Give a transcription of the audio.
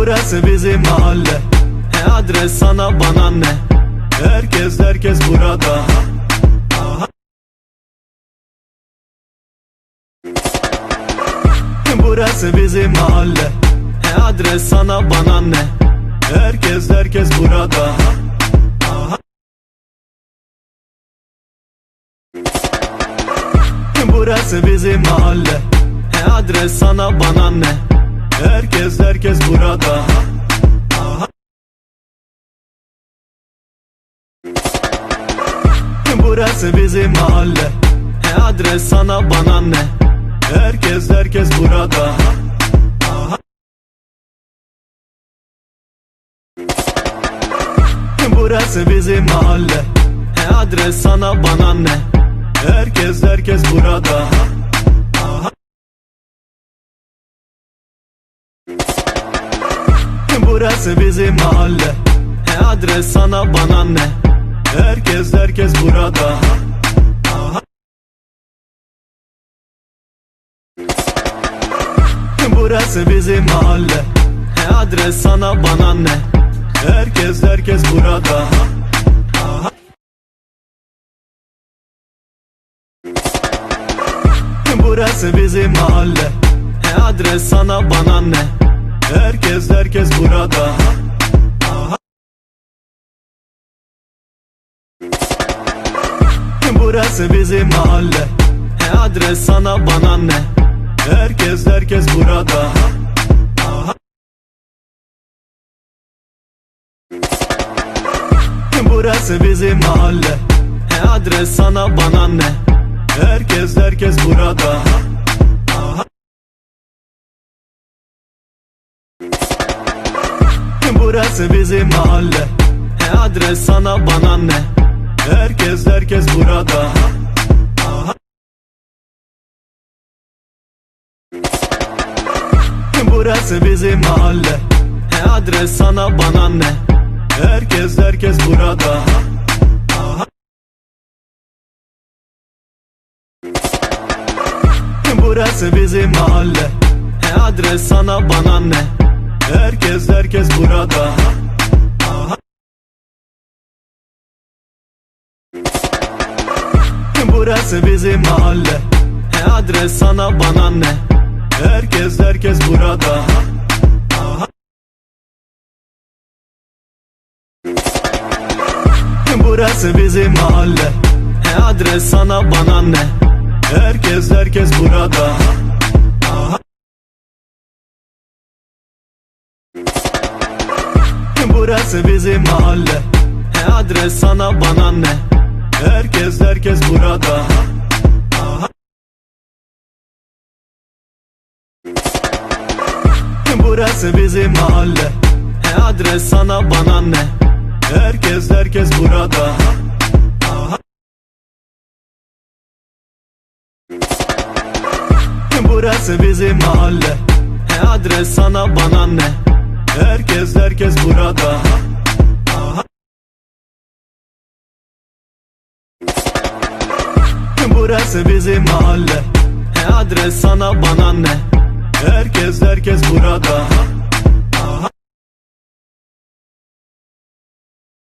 Burası bizim mahalle. He adres sana bana ne? Herkes herkes burada. Burası bizim mahalle. He adres sana bana ne? Herkes herkes burada. Burası bizim mahalle. He adres sana bana ne Herkes herkes burada. Burası bizim mahalle. He adres sana bana ne? Herkes herkes burada. Burası bizim mahalle. He adres sana bana ne? Herkes herkes burada Burası bizim mahalle. He adres sana bana ne? Herkes herkes burada. Burası bizim mahalle. He adres sana bana ne? Herkes herkes burada. Burası bizim mahalle. He adres sana bana ne Herkes herkes burada. Burası bizim mahalle. He adres sana bana ne? Herkes herkes burada. Burası bizim mahalle. He adres sana bana ne? Herkes herkes burada Burası bizim mahalle. He adres sana bana ne? Herkes herkes burada. Burası bizim mahalle. He adres sana bana ne? Herkes herkes burada. Burası bizim mahalle. He adres sana bana ne Herkes herkes burada. Burası bizim mahalle? He adres sana bana ne? Herkes herkes burada. Burası bizim mahalle? He adres sana bana ne? Herkes herkes burada Burası bizim mahalle. He adres sana bana ne? Herkes herkes burada. Burası bizim mahalle. He adres sana bana ne? Herkes herkes burada. Burası bizim mahalle. He adres sana bana ne Herkes herkes burada. Burası bizim mahalle. He adres sana bana ne